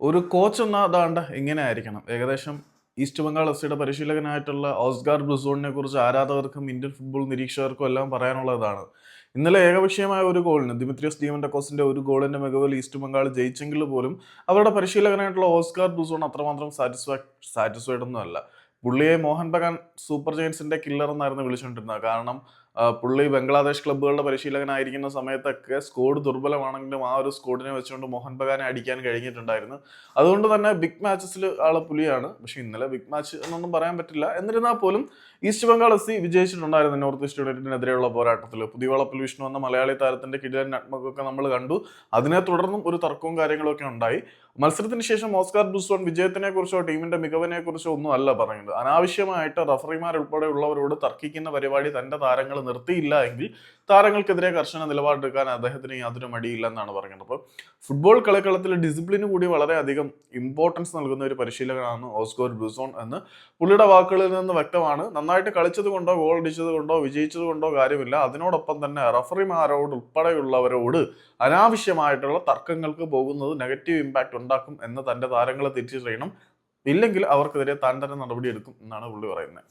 ഒരു കോച്ച് എന്ന അതാണ്ട് ഇങ്ങനെ ആയിരിക്കണം. ഏകദേശം ഈസ്റ്റ് ബംഗാൾ എഫ് സിയുടെ പരിശീലകനായിട്ടുള്ള ഓസ്ഗാർ ബ്രിസോണിനെ കുറിച്ച് ആരാധകർക്കും ഇന്ത്യൻ ഫുട്ബോൾ നിരീക്ഷകർക്കും എല്ലാം പറയാനുള്ളതാണ്. ഇന്നലെ ഏകപക്ഷീയമായ ഒരു ഗോളിന് ദിമിത്രിയസ് ഡീമൻഡക്കോസിന്റെ ഒരു ഗോളിന്റെ മികവിൽ ഈസ്റ്റ് ബംഗാൾ ജയിച്ചെങ്കിൽ പോലും അവരുടെ പരിശീലകനായിട്ടുള്ള ഓസ്കാർ ബ്രിസോൺ അത്രമാത്രം സാറ്റിസ്ഫാ സാറ്റിസ്ഫൈഡ് ഒന്നും അല്ല പുള്ളിയെ മോഹൻ ബഗാൻ സൂപ്പർ ജയൻസിന്റെ കില്ലർ എന്നായിരുന്നു വിളിച്ചുകൊണ്ടിരുന്നത് കാരണം പുള്ളി ബംഗ്ലാദേശ് ക്ലബ്ബുകളുടെ പരിശീലകനായിരിക്കുന്ന സമയത്തൊക്കെ സ്കോഡ് ദുർബലമാണെങ്കിലും ആ ഒരു സ്കോഡിനെ വെച്ചുകൊണ്ട് മോഹൻ ബഗാനെ അടിക്കാൻ കഴിഞ്ഞിട്ടുണ്ടായിരുന്നു. അതുകൊണ്ട് തന്നെ ബിഗ് മാച്ചസിൽ ആളെ പുലിയാണ്. പക്ഷെ ഇന്നലെ ബിഗ് മാച്ച് എന്നൊന്നും പറയാൻ പറ്റില്ല. എന്നിരുന്നാൽ പോലും ഈസ്റ്റ് ബംഗാൾ എസ് സി വിജയിച്ചിട്ടുണ്ടായിരുന്നു നോർത്ത് ഈസ്റ്റ് യുണൈറ്റഡിനെതിരെയുള്ള പോരാട്ടത്തിൽ പുതിയ വളപ്പിൽ വിഷ്ണു എന്ന മലയാളി താരത്തിന്റെ കിടിലൻ നട്മൊക്കെ നമ്മൾ കണ്ടു. അതിനെ തുടർന്നും ഒരു തർക്കവും കാര്യങ്ങളൊക്കെ ഉണ്ടായി. മത്സരത്തിന് ശേഷം ഓസ്കാർ ബുസ്വാൻ വിജയത്തിനെ കുറിച്ചോ ടീമിന്റെ മികവിനെ കുറിച്ചോ ഒന്നും അല്ല പറയുന്നത്. അനാവശ്യമായിട്ട് റഫറിമാർ ഉൾപ്പെടെയുള്ളവരോട് തർക്കിക്കുന്ന പരിപാടി തന്റെ താരങ്ങൾ നിർത്തിയില്ല എങ്കിൽ താരങ്ങൾക്കെതിരെ കർശന നിലപാടെടുക്കാൻ അദ്ദേഹത്തിന് യാതൊരു മടിയില്ലെന്നാണ് പറയുന്നത്. അപ്പോൾ ഫുട്ബോൾ കളിക്കളത്തിൽ ഡിസിപ്ലിന് കൂടി വളരെയധികം ഇമ്പോർട്ടൻസ് നൽകുന്ന ഒരു പരിശീലകനാണ് ഓസ്കോർ ബ്രൂസോൺ എന്ന് പുള്ളിയുടെ വാക്കുകളിൽ നിന്ന് വ്യക്തമാണ്. നന്നായിട്ട് കളിച്ചത് കൊണ്ടോ ഗോൾ അടിച്ചത് കൊണ്ടോ വിജയിച്ചത് കൊണ്ടോ കാര്യമില്ല. അതിനോടൊപ്പം തന്നെ റഫറിമാരോട് ഉൾപ്പെടെയുള്ളവരോട് അനാവശ്യമായിട്ടുള്ള തർക്കങ്ങൾക്ക് പോകുന്നത് നെഗറ്റീവ് ഇമ്പാക്റ്റ് ഉണ്ടാക്കും എന്ന് തന്റെ താരങ്ങളെ തിരിച്ചറിയണം ഇല്ലെങ്കിൽ അവർക്കെതിരെ താൻ തന്നെ നടപടിയെടുക്കും എന്നാണ് പുള്ളി പറയുന്നത്.